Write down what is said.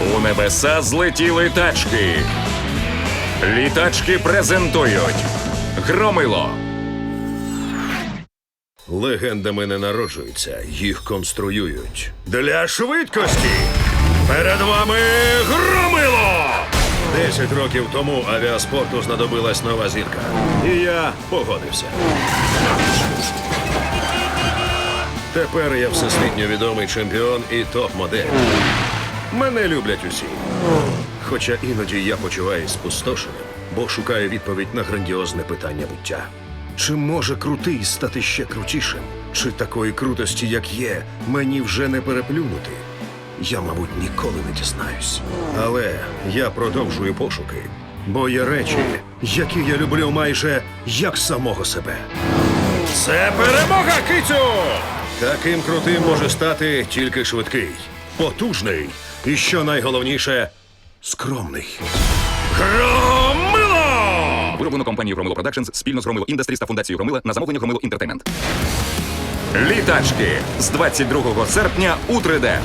У небеса злетіли тачки. Літачки презентують Громило. Легендами не народжуються, їх конструюють. Для швидкості перед вами громило! Десять років тому авіаспорту знадобилась нова зірка. І я погодився. Тепер я всесвітньо відомий чемпіон і топ-модель. Мене люблять усі. Хоча іноді я почуваюсь спустошеним, бо шукаю відповідь на грандіозне питання буття. Чи може крутий стати ще крутішим? Чи такої крутості, як є, мені вже не переплюнути? Я, мабуть, ніколи не дізнаюсь. Але я продовжую пошуки, бо є речі, які я люблю майже як самого себе. Це перемога, кицю! Таким крутим може стати тільки швидкий, потужний і, що найголовніше, скромний. Громило! Вироблено компанією Громило Продакшнс спільно з Громило Індастріс та фундацією Громила на замовлення Громило Інтертеймент. Літачки з 22 серпня у 3D.